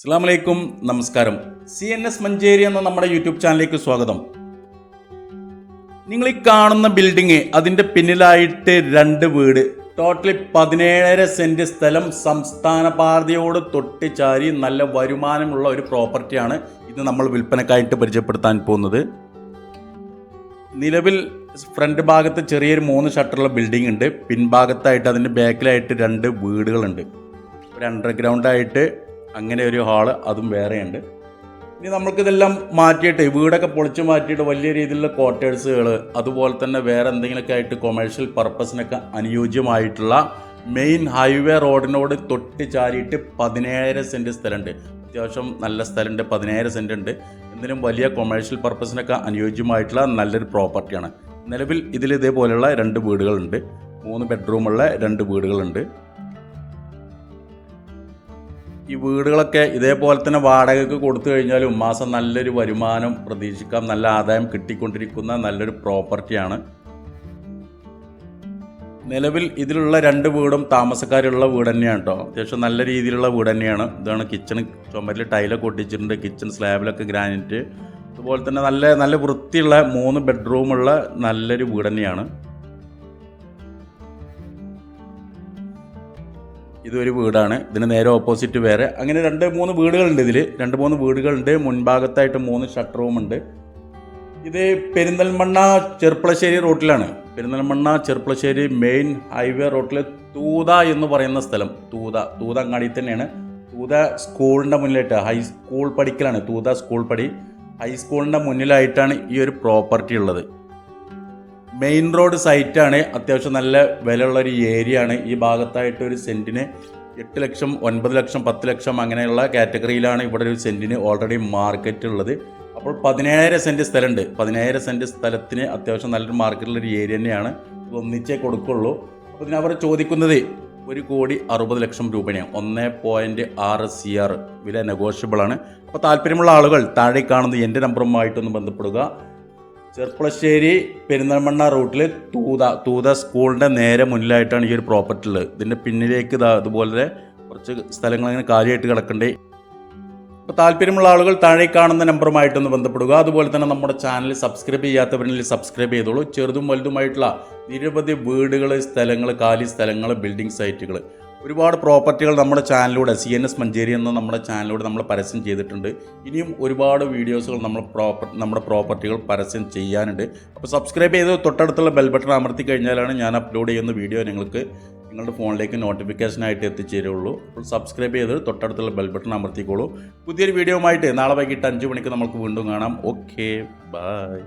അസ്സാം വലൈക്കും നമസ്കാരം. സി എൻ എസ് മഞ്ചേരി എന്ന നമ്മുടെ യൂട്യൂബ് ചാനലിലേക്ക് സ്വാഗതം. നിങ്ങൾ ഈ കാണുന്ന ബിൽഡിങ് അതിന്റെ പിന്നിലായിട്ട് രണ്ട് വീട്. ടോട്ടലി പതിനേഴര സെന്റ് സ്ഥലം സംസ്ഥാന പാതയോട് തൊട്ടിച്ചാരി നല്ല വരുമാനമുള്ള ഒരു പ്രോപ്പർട്ടിയാണ് ഇത് നമ്മൾ വിൽപ്പനക്കായിട്ട് പരിചയപ്പെടുത്താൻ പോകുന്നത്. നിലവിൽ ഫ്രണ്ട് ഭാഗത്ത് ചെറിയൊരു മൂന്ന് ഷട്ടറുള്ള ബിൽഡിംഗ് ഉണ്ട്. പിൻഭാഗത്തായിട്ട് അതിന്റെ ബാക്കിലായിട്ട് രണ്ട് വീടുകളുണ്ട്. ഒരു അണ്ടർഗ്രൗണ്ട് ആയിട്ട് അങ്ങനെ ഒരു ഹാൾ അതും വേറെയുണ്ട്. ഇനി നമ്മൾക്കിതെല്ലാം മാറ്റിയിട്ട് വീടൊക്കെ പൊളിച്ച് മാറ്റിയിട്ട് വലിയ രീതിയിലുള്ള ക്വാർട്ടേഴ്സുകൾ അതുപോലെ തന്നെ വേറെ എന്തെങ്കിലുമൊക്കെ ആയിട്ട് കൊമേഴ്ഷ്യൽ പർപ്പസിനൊക്കെ അനുയോജ്യമായിട്ടുള്ള മെയിൻ ഹൈവേ റോഡിനോട് തൊട്ട് ചാരിയിട്ട് പതിനേഴ് സെന്റ് സ്ഥലമുണ്ട്. അത്യാവശ്യം നല്ല സ്ഥലമുണ്ട് പതിനേഴ് സെന്റ് ഉണ്ട്. എന്തിനും വലിയ കൊമേഴ്ഷ്യൽ പർപ്പസിനൊക്കെ അനുയോജ്യമായിട്ടുള്ള നല്ലൊരു പ്രോപ്പർട്ടിയാണ് നിലവിൽ ഇതിൽ ഇതേപോലെയുള്ള രണ്ട് വീടുകളുണ്ട്. മൂന്ന് ബെഡ്റൂമുള്ള രണ്ട് വീടുകളുണ്ട്. ഈ വീടുകളൊക്കെ ഇതേപോലെ തന്നെ വാടകയ്ക്ക് കൊടുത്തു കഴിഞ്ഞാൽ മാസം നല്ലൊരു വരുമാനം പ്രതീക്ഷിക്കാം നല്ല ആദായം കിട്ടിക്കൊണ്ടിരിക്കുന്ന നല്ലൊരു പ്രോപ്പർട്ടിയാണ് നിലവിൽ ഇതിലുള്ള രണ്ട് വീടും താമസക്കാരുള്ള വീട് തന്നെയാണ് കേട്ടോ. അത്യാവശ്യം നല്ല രീതിയിലുള്ള വീട് തന്നെയാണ്. ഇതാണ് കിച്ചൺ ചുമരിൽ ടൈലൊക്കെ ഒട്ടിച്ചിട്ടുണ്ട് കിച്ചൺ സ്ലാബിലൊക്കെ ഗ്രാനൈറ്റ് അതുപോലെ തന്നെ നല്ല നല്ല വൃത്തിയുള്ള മൂന്ന് ബെഡ്റൂമുള്ള നല്ലൊരു വീട് തന്നെയാണ്. ഇതൊരു വീടാണ്. ഇതിന് നേരെ ഓപ്പോസിറ്റ് വേറെ. അങ്ങനെ രണ്ട് മൂന്ന് വീടുകളുണ്ട് ഇതിൽ രണ്ട് മൂന്ന് വീടുകളുണ്ട്. മുൻഭാഗത്തായിട്ട് മൂന്ന് ഷട്ടർ റൂമുണ്ട് ഇത് പെരിന്തൽമണ്ണ ചെർപ്പളശ്ശേരി റോട്ടിലാണ്. പെരിന്തൽമണ്ണ ചെർപ്പളശ്ശേരി മെയിൻ ഹൈവേ റോട്ടിലെ തൂത എന്ന് പറയുന്ന സ്ഥലം. തൂത തൂത അങ്ങാടി തന്നെയാണ്. തൂത സ്കൂളിന്റെ മുന്നിലായിട്ട് ഹൈസ്കൂൾ പഠിക്കലാണ് തൂത സ്കൂൾ പടി. ഹൈസ്കൂളിന്റെ മുന്നിലായിട്ടാണ് ഈ ഒരു പ്രോപ്പർട്ടി ഉള്ളത്. മെയിൻ റോഡ് സൈറ്റാണ് അത്യാവശ്യം നല്ല വിലയുള്ള ഒരു ഏരിയ ആണ്. ഈ ഭാഗത്തായിട്ട് ഒരു സെന്റിന് എട്ട് ലക്ഷം ഒൻപത് ലക്ഷം പത്ത് ലക്ഷം അങ്ങനെയുള്ള കാറ്റഗറിയിലാണ് ഇവിടെ ഒരു സെന്റിന് ഓൾറെഡി മാർക്കറ്റ് ഉള്ളത്. അപ്പോൾ പതിനേഴര സെന്റ് സ്ഥലമുണ്ട്. പതിനേഴര സെന്റ് സ്ഥലത്തിന് അത്യാവശ്യം നല്ലൊരു മാർക്കറ്റുള്ള ഒരു ഏരിയ തന്നെയാണ്. ഒന്നിച്ചേ കൊടുക്കുള്ളൂ. അപ്പോൾ ഇതിന് അവർ ചോദിക്കുന്നത് ഒരു കോടി അറുപത് ലക്ഷം രൂപയാണ്. ഒന്ന് പോയിന്റ് ആറ് സി ആർ വില നെഗോഷ്യബിൾ ആണ്. അപ്പോൾ താല്പര്യമുള്ള ആളുകൾ താഴെ കാണുന്ന എന്റെ നമ്പറുമായിട്ടൊന്ന് ബന്ധപ്പെടുക. ചെർപ്പളശ്ശേരി പെരിന്തൽമണ്ണ റൂട്ടിൽ തൂത തൂത സ്കൂളിന്റെ നേരെ മുന്നിലായിട്ടാണ് ഈ ഒരു പ്രോപ്പർട്ടി ഉള്ളത് ഇതിന്റെ പിന്നിലേക്ക് ഇതാ അതുപോലെ കുറച്ച് സ്ഥലങ്ങൾ അങ്ങനെ കാലിയായിട്ട് കിടക്കണ്ടേ. അപ്പോൾ താല്പര്യമുള്ള ആളുകൾ താഴെ കാണുന്ന നമ്പറുമായിട്ടൊന്ന് ബന്ധപ്പെടുക. അതുപോലെ തന്നെ നമ്മുടെ ചാനൽ സബ്സ്ക്രൈബ് ചെയ്യാത്തവരിൽ സബ്സ്ക്രൈബ് ചെയ്തോളൂ. ചെറുതും വലുതുമായിട്ടുള്ള നിരവധി വീടുകൾ സ്ഥലങ്ങൾ കാലി സ്ഥലങ്ങൾ ബിൽഡിംഗ് സൈറ്റുകൾ ഒരുപാട് പ്രോപ്പർട്ടികൾ നമ്മുടെ ചാനലിലൂടെ സി എൻ എസ് മഞ്ചേരി എന്ന നമ്മുടെ ചാനലിലൂടെ നമ്മൾ പരസ്യം ചെയ്തിട്ടുണ്ട്. ഇനിയും ഒരുപാട് വീഡിയോസുകൾ നമ്മൾ പ്രോപ്പർ നമ്മുടെ പ്രോപ്പർട്ടികൾ പരസ്യം ചെയ്യാനുണ്ട്. അപ്പോൾ സബ്സ്ക്രൈബ് ചെയ്ത് തൊട്ടടുത്തുള്ള ബെൽ ബട്ടൺ അമർത്തി കഴിഞ്ഞാലാണ് ഞാൻ അപ്ലോഡ് ചെയ്യുന്ന വീഡിയോ നിങ്ങൾക്ക് നിങ്ങളുടെ ഫോണിലേക്ക് നോട്ടിഫിക്കേഷനായിട്ട് എത്തിച്ചേരുള്ളൂ. അപ്പോൾ സബ്സ്ക്രൈബ് ചെയ്ത് തൊട്ടടുത്തുള്ള ബെൽ ബട്ടൺ അമർത്തിക്കോളൂ. പുതിയൊരു വീഡിയോ ആയിട്ട് നാളെ വൈകിട്ട് അഞ്ച് മണിക്ക് നമുക്ക് വീണ്ടും കാണാം. Okay bye